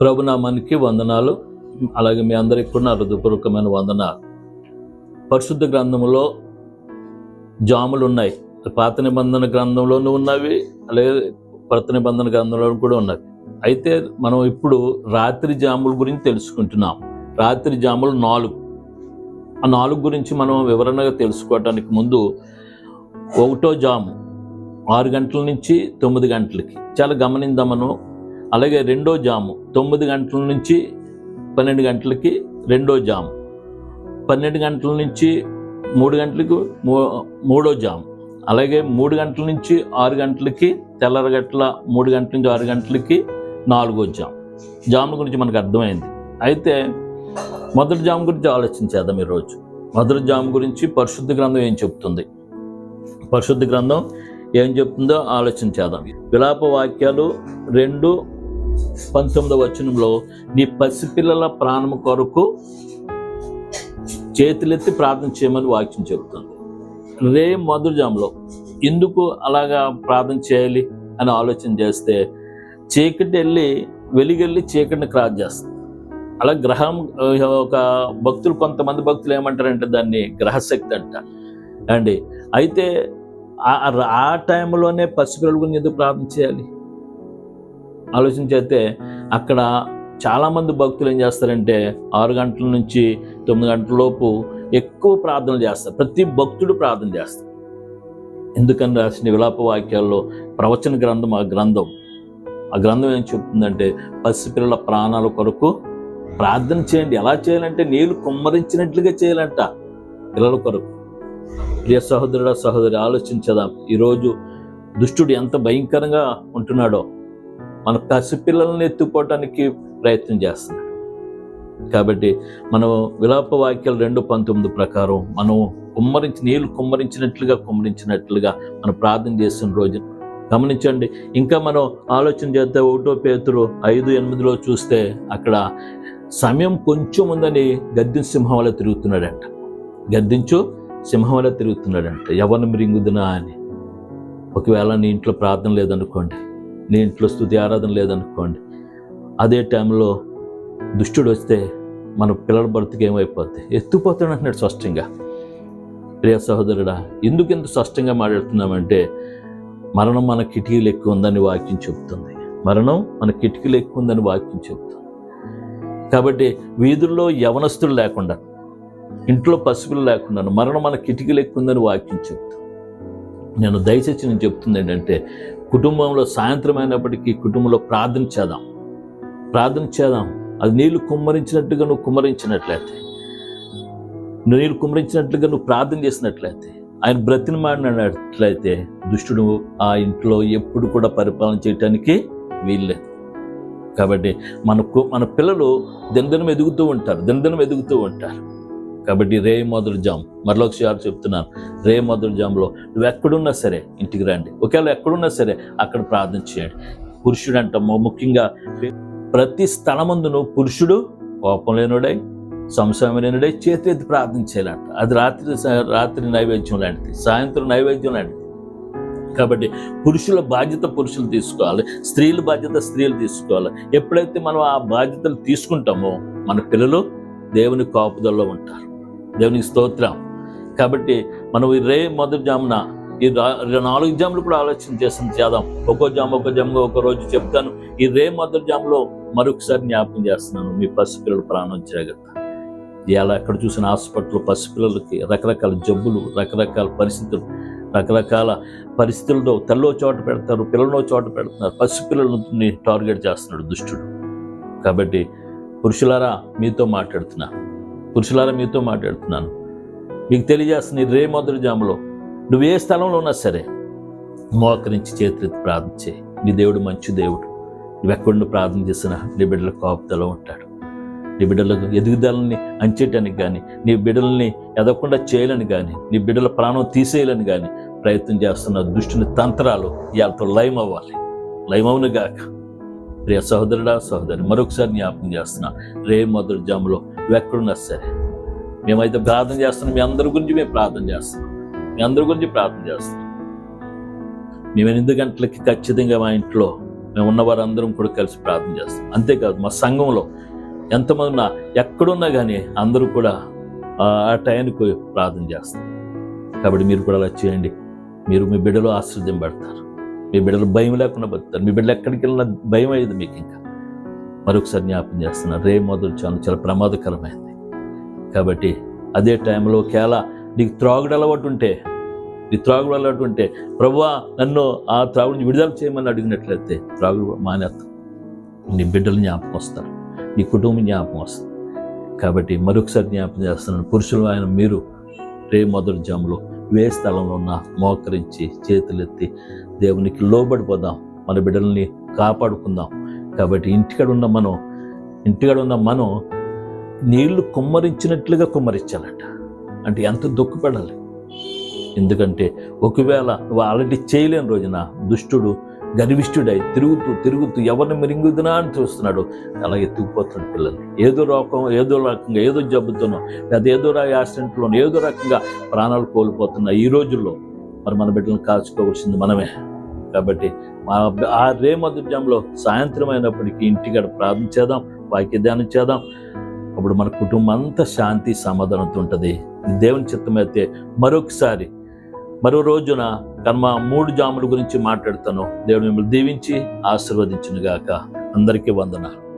ప్రభునామానికి వందనాలు. అలాగే మీ అందరికి కూడా నా హృదయపూర్వకమైన వందనాలు. పరిశుద్ధ గ్రంథంలో జాములు ఉన్నాయి. పాత నిబంధన గ్రంథంలోనూ ఉన్నవి అలాగే కొత్త నిబంధన గ్రంథంలో కూడా ఉన్నవి. అయితే మనం ఇప్పుడు రాత్రి జాముల గురించి తెలుసుకుంటున్నాం. రాత్రి జాములు నాలుగు. ఆ నాలుగు గురించి మనం వివరణగా తెలుసుకోవడానికి ముందు ఒకటో జాము ఆరు గంటల నుంచి తొమ్మిది గంటలకి. చాలా గమనిందామను. అలాగే రెండో జాము తొమ్మిది గంటల నుంచి పన్నెండు గంటలకి రెండో జాము. పన్నెండు గంటల నుంచి మూడు గంటలకు మూ మూడో జాము. అలాగే మూడు గంటల నుంచి ఆరు గంటలకి తెల్లరగట్ల మూడు గంటల నుంచి ఆరు గంటలకి నాలుగో జాము. జాము గురించి మనకు అర్థమైంది. అయితే మొదటి జాము గురించి ఆలోచించేద్దాం ఈరోజు. మొదటి జాము గురించి పరిశుద్ధ గ్రంథం ఏం చెప్తుంది? పరిశుద్ధ గ్రంథం ఏం చెప్తుందో ఆలోచించేద్దాం విలాప వాక్యాలు రెండు పంతొమ్మిదవ వచనంలో నీ పసిపిల్లల ప్రాణం కొరకు చేతులెత్తి ప్రార్థన చేయమని వాక్యం చెబుతుంది. రే మొదటి ఎందుకు అలాగా ప్రార్థన చేయాలి? అని ఆలోచన చేస్తే చీకటి వెళ్ళి వెలిగెళ్ళి చీకటిని క్రాస్ చేస్తుంది. అలా గ్రహం ఒక భక్తులు కొంతమంది భక్తులు ఏమంటారంటే దాన్ని గ్రహశక్తి అంట. అండి అయితే ఆ- ఆ టైంలోనే పసిపిల్లల గురించి ఎందుకు ప్రార్థన చేయాలి? ఆలోచించైతే అక్కడ చాలామంది భక్తులు ఏం చేస్తారంటే ఆరు గంటల నుంచి తొమ్మిది గంటల లోపు ఎక్కువ ప్రార్థనలు చేస్తారు. ప్రతి భక్తుడు ప్రార్థన చేస్తారు. ఎందుకని రాసిన విలాప వాక్యాల్లో ప్రవచన గ్రంథం ఆ గ్రంథం ఆ గ్రంథం ఏం చెప్తుందంటే పసిపిల్లల ప్రాణాల కొరకు ప్రార్థన చేయండి. ఎలా చేయాలంటే నీళ్ళు కుమ్మరించినట్లుగా చేయాలంట పిల్లల కొరకు. ప్రియ సహోదరుడా సహోదరి ఆలోచించదా? ఈరోజు దుష్టుడు ఎంత భయంకరంగా ఉంటున్నాడో మన పసిపిల్లల్ని ఎత్తుకోవటానికి ప్రయత్నం చేస్తున్నాడు. కాబట్టి మనం విలాప వాక్యాలు రెండు పంతొమ్మిది ప్రకారం మనం కుమ్మరించి నీళ్ళు కుమ్మరించినట్లుగా కుమ్మరించినట్లుగా మనం ప్రార్థన చేస్తున్న రోజు. గమనించండి ఇంకా మనం ఆలోచన చేస్తే ఒకటో పేతురు ఐదు ఎనిమిదిలో చూస్తే అక్కడ సమయం కొంచెం ఉందని గద్దించు సింహం వల్ల తిరుగుతున్నాడంట. గద్దించు సింహం వల్ల తిరుగుతున్నాడంట. ఎవరిని మృంగుదునా అని. ఒకవేళ నీ ఇంట్లో ప్రార్థన లేదనుకోండి నీ ఇంట్లో స్థుతి ఆరాధన లేదనుకోండి. అదే టైంలో దుష్టుడు వస్తే మన పిల్లల బ్రతికి ఏమైపోద్ది? ఎత్తుపోతాడు అంటున్నాడు స్పష్టంగా. ప్రియ సహోదరుడా ఎందుకు ఇంత స్పష్టంగా మాట్లాడుతున్నామంటే మరణం మన కిటికీలు ఎక్కువ ఉందని వాక్యం చెబుతుంది. మరణం మన కిటికీలు ఎక్కువ ఉందని వాక్యం చెబుతుంది. కాబట్టి వీధుల్లో యవనస్తులు లేకుండా ఇంట్లో పసిపిల్లలు లేకుండా మరణం మన కిటికీలు ఎక్కువ ఉందని వాక్యం చెబుతుంది. నేను దయచేసి నేను చెప్తుంది ఏంటంటే కుటుంబంలో సాయంత్రం అయినప్పటికీ కుటుంబంలో ప్రార్థన చేద్దాం. ప్రార్థన చేద్దాం. అది నీళ్ళు కుమ్మరించినట్టుగా నువ్వు కుమ్మరించినట్లయితే. నీళ్ళు కుమ్మరించినట్లుగా నువ్వు ప్రార్థన చేసినట్లయితే. ఆయన బ్రతినమాడినట్లయితే దుష్టుడు ఆ ఇంట్లో ఎప్పుడు కూడా పరిపాలన చేయటానికి వీల్లేదు. కాబట్టి మనకు మన పిల్లలు దినదినం ఎదుగుతూ ఉంటారు దినదినం ఎదుగుతూ ఉంటారు. కాబట్టి రే మొదటి జామ్. మరొక చెప్తున్నాను. రే మొదటి జామ్లో నువ్వు ఎక్కడున్నా సరే ఇంటికి రండి. ఒకవేళ ఎక్కడున్నా సరే అక్కడ ప్రార్థన చేయండి. పురుషుడు అంట ముఖ్యంగా ప్రతి స్థలమందును పురుషుడు కోపం లేనుడై సంశయం లేనుడై చేతి ప్రార్థన చేయాలంట. అది రాత్రి రాత్రి నైవేద్యం లాంటిది సాయంత్రం నైవేద్యం లాంటిది. కాబట్టి పురుషుల బాధ్యత పురుషులు తీసుకోవాలి. స్త్రీల బాధ్యత స్త్రీలు తీసుకోవాలి. ఎప్పుడైతే మనం ఆ బాధ్యతలు తీసుకుంటామో మన పిల్లలు దేవుని కాపుదల్లో ఉంటారు. దేవునికి స్తోత్రం. కాబట్టి మనం ఈ రే మొదటి జామున ఈ నాలుగు జాములు కూడా ఆలోచన చేస్తాం చేద్దాం. ఒక్కో జాము ఒక్కో జాముగా ఒక రోజు చెప్తాను. ఈ రే మొదటి జాములో మరొకసారి జ్ఞాపకం చేస్తున్నాను. మీ పసిపిల్లలు ప్రాణం జాగ్రత్త. ఇలా ఎక్కడ చూసిన హాస్పిటల్ పసిపిల్లలకి రకరకాల జబ్బులు రకరకాల పరిస్థితులు రకరకాల పరిస్థితుల్లో తల్లో చోట పెడతారు పిల్లల్లో చోట పెడుతున్నారు. పసిపిల్లలని టార్గెట్ చేస్తున్నాడు దుష్టుడు. కాబట్టి పురుషులారా మీతో మాట్లాడుతున్నా. పురుషులారా మీతో మాట్లాడుతున్నాను. మీకు తెలియజేస్తున్న రే మొదటి జాములో. నువ్వు ఏ స్థలంలో ఉన్నా సరే మోకరించి చేతులెత్తి ప్రార్థన చేయి. నీ దేవుడు మంచి దేవుడు. నువ్వు ప్రార్థన చేసినా నీ బిడ్డల కోపతలో ఉంటాడు నీ బిడ్డలకు ఎదుగుదలని అంచేయటానికి కానీ నీ బిడ్డల్ని ఎదగకుండా చేయాలని కానీ నీ బిడ్డల ప్రాణం తీసేయాలని కానీ ప్రయత్నం చేస్తున్న దుష్టుని తంత్రాలు ఇవాళతో లయం అవ్వాలి. లయమవును గాక. ప్రియ సహోదరుడా సహోదరి మరొకసారి జ్ఞాపకం చేస్తున్నా. రే మొదటి జాములో నువ్వు ఎక్కడున్నా సరే? మేమైతే ప్రార్థన చేస్తున్నాం. మీ అందరి గురించి మేము ప్రార్థన చేస్తున్నాం. మీ అందరి గురించి ప్రార్థన చేస్తున్నాం. మేము ఎనిమిది గంటలకి ఖచ్చితంగా మా ఇంట్లో మేము ఉన్న వారందరం కూడా కలిసి ప్రార్థన చేస్తాం. అంతేకాదు మా సంఘంలో ఎంతమంది ఉన్నా ఎక్కడున్నా కానీ అందరూ కూడా ఆ ఆ టైంకి ప్రార్థన చేస్తాం. కాబట్టి మీరు కూడా అలా చేయండి. మీరు మీ బిడ్డలు ఆశ్చర్యం పడతారు. మీ బిడ్డలు భయం లేకుండా బతుకుతారు. మీ బిడ్డలు ఎక్కడికి వెళ్ళినా భయం అయ్యేది మీకు ఇంకా. మరొకసారి జ్ఞాపం చేస్తున్నారు రే మొదటి చాలా చాలా ప్రమాదకరమైంది. కాబట్టి అదే టైంలో కేలా నీకు త్రాగుడు అలవాటు ఉంటే నీ త్రాగుడు అలవాటు ఉంటే ప్రభువా నన్ను ఆ త్రాగుడిని విడుదల చేయమని అడిగినట్లయితే త్రాగుడు మానేస్తాం నీ బిడ్డలు జ్ఞాపకం వస్తారు నీ కుటుంబం జ్ఞాపకం వస్తుంది. కాబట్టి మరొకసారి జ్ఞాపకం చేస్తున్నాను పురుషులు ఆయన మీరు రే మొదటి జాములో వే స్థలంలో ఉన్న మోకరించి చేతులెత్తి దేవునికి లోబడిపోదాం మన బిడ్డల్ని కాపాడుకుందాం. కాబట్టి ఇంటికాడ ఉన్న మనం ఇంటికాడ ఉన్న మనం నీళ్ళు కుమ్మరించినట్లుగా కుమ్మరించాలట. అంటే ఎంత దుఃఖపడాలి? ఎందుకంటే ఒకవేళ నువ్వు ఆల్రెడీ చేయలేని రోజున దుష్టుడు గర్విష్ఠుడై తిరుగుతూ తిరుగుతూ ఎవరిని మిరింగుదునా అని చూస్తున్నాడు అలాగే ఎత్తుకుపోతున్నాడు పిల్లల్ని. ఏదో రోగం ఏదో రకంగా ఏదో జబ్బుతోనో లేదా ఏదో యాక్సిడెంట్లోనో ఏదో రకంగా ప్రాణాలు కోల్పోతున్నా ఈ రోజుల్లో మరి మన బిడ్డలను కాచుకోవాల్సింది మనమే. కాబట్టి మా ఆ రే మధుర్యంలో సాయంత్రం అయినప్పటికీ ఇంటికాడ ప్రార్థన చేద్దాం వాక్య ధ్యానం చేద్దాం. అప్పుడు మన కుటుంబం అంతా శాంతి సమాధానంతో ఉంటుంది. దేవుని దేవుని చిత్తమైతే మరొకసారి మరో రోజున కర్మ మూడు జాముల గురించి మాట్లాడుతాను. దేవుడు మిమ్మల్ని దీవించి ఆశీర్వదించును గాక అందరికీ వందనాలు.